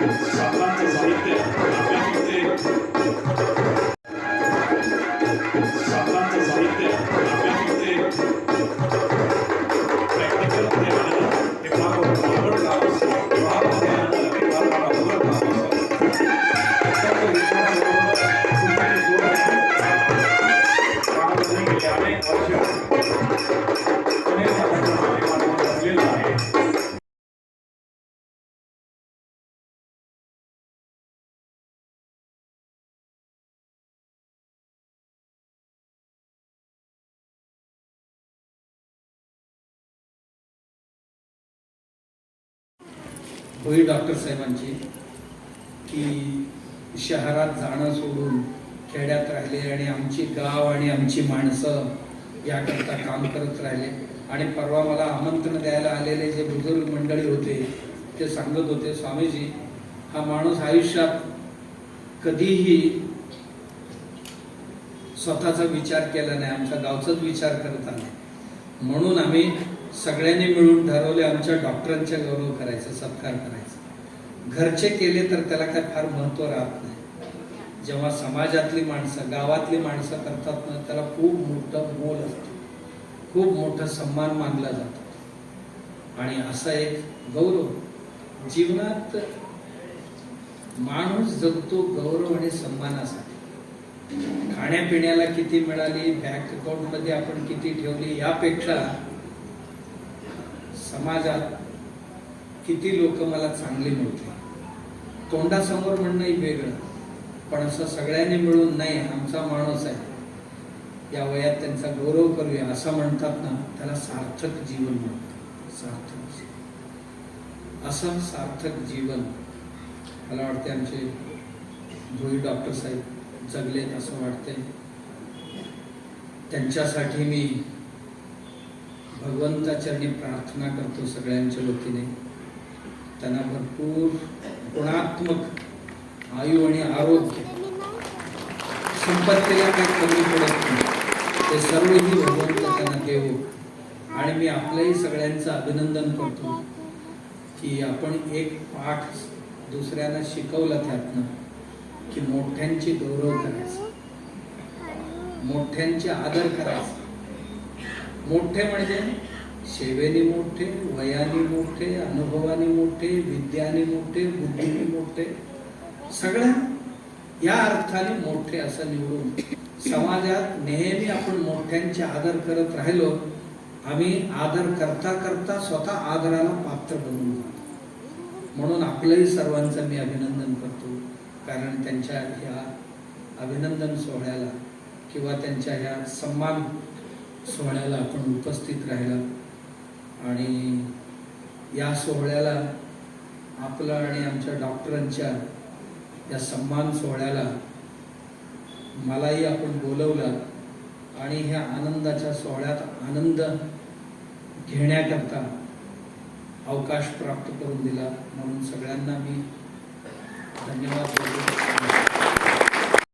Thank you. होई doctor साहेबांची की शहरात जाणं सोडून खेड्यात राहिले आणि आमची गाव आणि आमची माणसं याकरता काम करत राहिले. आणि परवा मला आमंत्रण द्यायला आलेले जे बुजुर्ग मंडळी होते ते सांगत होते स्वामीजी हा माणूस आयुष्यात कधीही स्वतःचा विचार केला नाही आमच्या गावचाच विचार करत आला म्हणून आम्ही सगळ्यांनी मिळून ठरवले आमच्या डॉक्टरांचा गौरव करायचा सत्कार करायचा. घरचे केले तर त्याला काय फार महत्त्व राहत नाही. जेव्हा समाजातली माणसं गावातली माणसं करतात ना त्याला खूप मोठं मोल असतो. खूप मोठा सन्मान मानला जातो. आणि असा एक गौरव जीवनात माणूस जगतो गौरव आणि सन्मानासाठी. खाण्यापिण्याला किती मिळाली बँक अकाउंटमध्ये आपण किती ठेवली यापेक्षा समाजात किती लोक मला चांगले मिळते तोंडासमोर म्हणणंही वेगळं पण असं सगळ्यांनी मिळून नाही आमचा माणूस आहे. या वयात त्यांचा गौरव करूया असं म्हणतात ना त्याला सार्थक जीवन म्हणतात. सार्थक जीवन. असं सार्थक जीवन. मला वाटते आमचे धुळी डॉक्टर साहेब जगलेत असं वाटते त्यांच्यासाठी मी भगवंताचरणी प्रार्थना करतो सगळ्यांच्या वतीने. त्यांना भरपूर गुणात्मक आयु आणि आरोग्य संपत्तीला काही कमी पडत नाही. ते सर्वही भगवंत त्यांना देवो. आणि मी आपलंही सगळ्यांचं अभिनंदन करतो की आपण एक पाठ दुसऱ्यांना शिकवला त्यातनं की मोठ्यांची गौरव करायचं. मोठ्यांचे आदर करायचा. मोठे म्हणजे? सेवेने मोठे वयाने मोठे अनुभवाने मोठे विद्याने मोठे बुद्धीने मोठे. सगळ्या या अर्थाने मोठे असं निवडून समाजात नेहमी आपण मोठ्यांचे आदर करत राहिलो आम्ही आदर करता करता स्वतः आदराला पात्र बनून जातो. म्हणून आपलंही सर्वांचं मी अभिनंदन करतो. कारण त्यांच्या ह्या अभिनंदन सोहळ्याला किंवा त्यांच्या ह्या सन्मान सोहळ्याला आपण उपस्थित राहिला. आणि या सोहळ्याला आपलं आणि आमच्या डॉक्टरांच्या या सन्मान सोहळ्याला मलाही आपण बोलवलं. आणि ह्या आनंदाच्या सोहळ्यात आनंद घेण्याकरता अवकाश प्राप्त करून दिला. म्हणून सगळ्यांना मी धन्यवाद